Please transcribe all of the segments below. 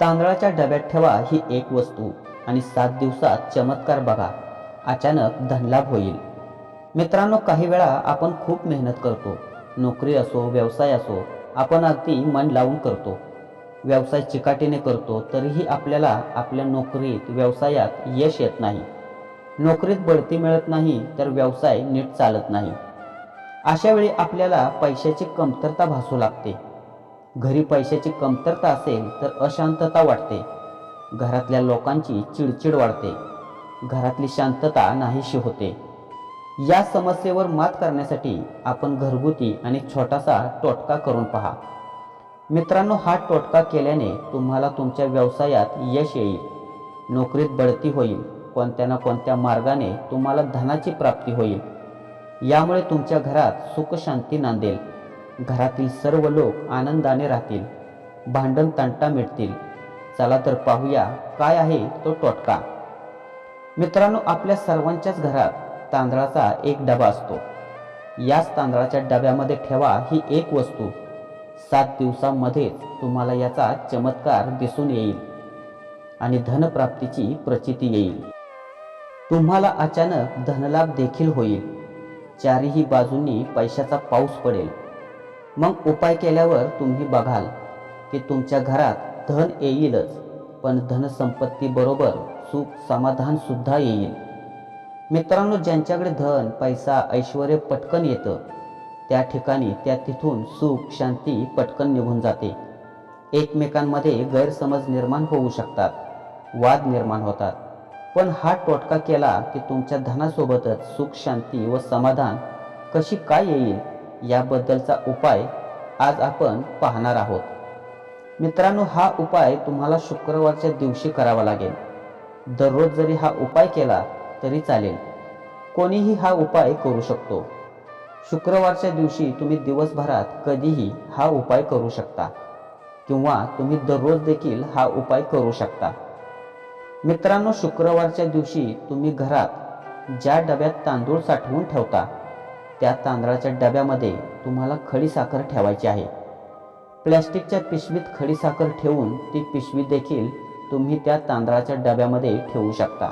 तांदळाच्या डब्यात ठेवा ही एक वस्तू आणि सात दिवसात चमत्कार बघा. अचानक धनलाभ होईल. मित्रांनो काही वेळा आपण खूप मेहनत करतो. नोकरी असो व्यवसाय असो आपण अगदी मन लावून करतो. व्यवसाय चिकाटीने करतो तरीही आपल्याला आपल्या नोकरीत व्यवसायात यश येत नाही. नोकरीत बढती मिळत नाही तर व्यवसाय नीट चालत नाही. अशा वेळी आपल्याला पैशाची कमतरता भासू लागते. घरी पैशाची कमतरता असेल तर अशांतता वाटते. घरातल्या लोकांची चिडचिड वाढते. घरातली शांतता नाहीशी होते. या समस्येवर मात करण्यासाठी आपण घरगुती आणि छोटासा टोटका करून पहा. मित्रांनो हा टोटका केल्याने तुम्हाला तुमच्या व्यवसायात यश येईल. नोकरीत बढती होईल. कोणत्या ना कोणत्या मार्गाने तुम्हाला धनाची प्राप्ती होईल. यामुळे तुमच्या घरात सुख शांती नांदेल. घरातील सर्व लोक आनंदाने राहतील. भांडण तंटा मिटतील. चला तर पाहूया काय आहे तो टोटका. मित्रांनो आपल्या सर्वांच्याच घरात तांदळाचा एक डबा असतो. याच तांदळाच्या डब्यामध्ये ठेवा ही एक वस्तू. सात दिवसांमध्येच तुम्हाला याचा चमत्कार दिसून येईल आणि धनप्राप्तीची प्रचिती येईल. तुम्हाला अचानक धनलाभ देखील होईल. चारही बाजूंनी पैशाचा पाऊस पडेल. मग उपाय केल्यावर तुम्ही बघाल की तुमच्या घरात धन येईलच पण धनसंपत्ती बरोबर सुख समाधान सुद्धा येईल. मित्रांनो ज्यांच्याकडे धन पैसा ऐश्वर पटकन येतं त्या ठिकाणी त्या तिथून सुख शांती पटकन निघून जाते. एकमेकांमध्ये गैरसमज निर्माण होऊ शकतात वाद निर्माण होतात. पण हा टोटका केला की तुमच्या धनासोबतच सुख शांती व समाधान कशी काय येईल? याबद्दलचा उपाय आज आपण पाहणार आहोत. मित्रांनो हा उपाय तुम्हाला शुक्रवारच्या दिवशी करावा लागेल. दररोज जरी हा उपाय केला तरी चालेल. कोणीही हा उपाय करू शकतो. शुक्रवारच्या दिवशी तुम्ही दिवसभरात कधीही हा उपाय करू शकता किंवा तुम्ही दररोज देखील हा उपाय करू शकता. मित्रांनो शुक्रवारच्या दिवशी तुम्ही घरात ज्या डब्यात तांदूळ साठवून ठेवता त्या तांदळाच्या डब्यामध्ये तुम्हाला खडी साखर ठेवायची आहे. प्लॅस्टिकच्या पिशवीत खडी साखर ठेवून ती पिशवी देखील तुम्ही त्या तांदळाच्या डब्यामध्ये ठेवू शकता.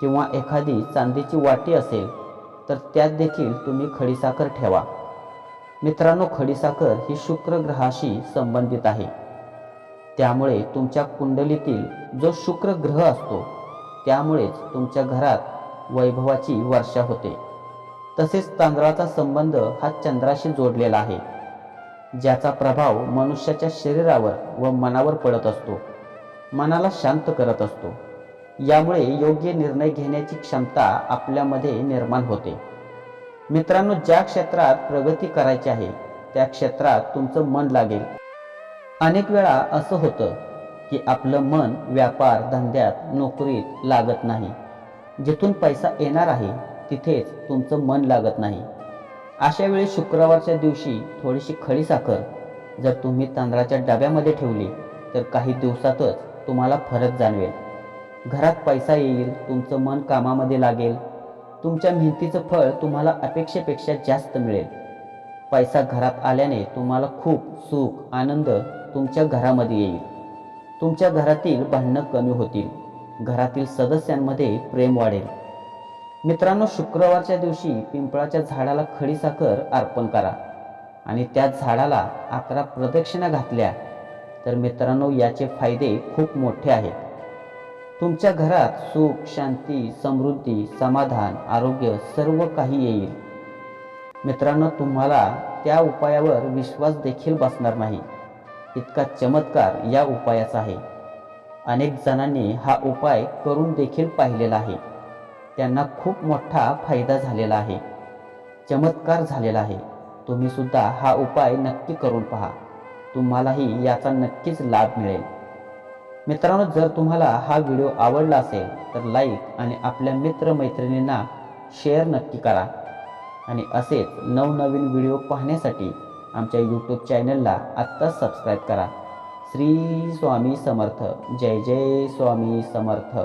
किंवा एखादी चांदीची वाटी असेल तर त्यात देखील तुम्ही खडीसाखर ठेवा. मित्रांनो खडीसाखर ही शुक्र ग्रहाशी संबंधित आहे. त्यामुळे तुमच्या कुंडलीतील जो शुक्र ग्रह असतो त्यामुळेच तुमच्या घरात वैभवाची वर्षा होते. तसेच तांदळाचा संबंध हा चंद्राशी जोडलेला आहे ज्याचा प्रभाव मनुष्याच्या शरीरावर व मनावर पडत असतो. मनाला शांत करत असतो. यामुळे योग्य निर्णय घेण्याची क्षमता आपल्यामध्ये निर्माण होते. मित्रांनो ज्या क्षेत्रात प्रगती करायची आहे त्या क्षेत्रात तुमचं मन लागेल. अनेक वेळा असं होतं की आपलं मन व्यापार धंद्यात नोकरीत लागत नाही. जिथून पैसा येणार आहे तिथेच तुमचं मन लागत नाही. अशा वेळी शुक्रवारच्या दिवशी थोडीशी खडी साखर जर तुम्ही तांदळाच्या डब्यामध्ये ठेवली तर काही दिवसातच तुम्हाला फरक जाणवेल. घरात पैसा येईल तुमचं मन कामामध्ये लागेल. तुमच्या मेहनतीचं फळ तुम्हाला अपेक्षेपेक्षा जास्त मिळेल. पैसा घरात आल्याने तुम्हाला खूप सुख आनंद तुमच्या घरामध्ये येईल. तुमच्या घरातील भांडणं कमी होतील. घरातील सदस्यांमध्ये प्रेम वाढेल. मित्रांनो शुक्रवारच्या दिवशी पिंपळाच्या झाडाला खडीसाखर अर्पण करा आणि त्या झाडाला अकरा प्रदक्षिणा घातल्या तर मित्रांनो याचे फायदे खूप मोठे आहेत. तुमच्या घरात सुख शांती समृद्धी समाधान आरोग्य सर्व काही येईल. मित्रांनो तुम्हाला त्या उपायावर विश्वास देखील बसणार नाही. इतका चमत्कार या उपायाचा आहे. अनेक जणांनी हा उपाय करून देखील पाहिलेला आहे. त्यांना खूप मोठा फायदा झालेला आहे. चमत्कार झालेला आहे. तुम्ही सुद्धा हा उपाय नक्की करून पहा. तुम्हालाही याचा नक्कीच लाभ मिळेल. मित्रांनो जर तुम्हाला हा व्हिडिओ आवडला असेल तर लाईक आणि आपल्या मित्रमैत्रिणींना शेअर नक्की करा. आणि असेच नवनवीन व्हिडिओ पाहण्यासाठी आमच्या यूट्यूब चॅनलला आत्ताच सबस्क्राईब करा. श्री स्वामी समर्थ. जय जय स्वामी समर्थ.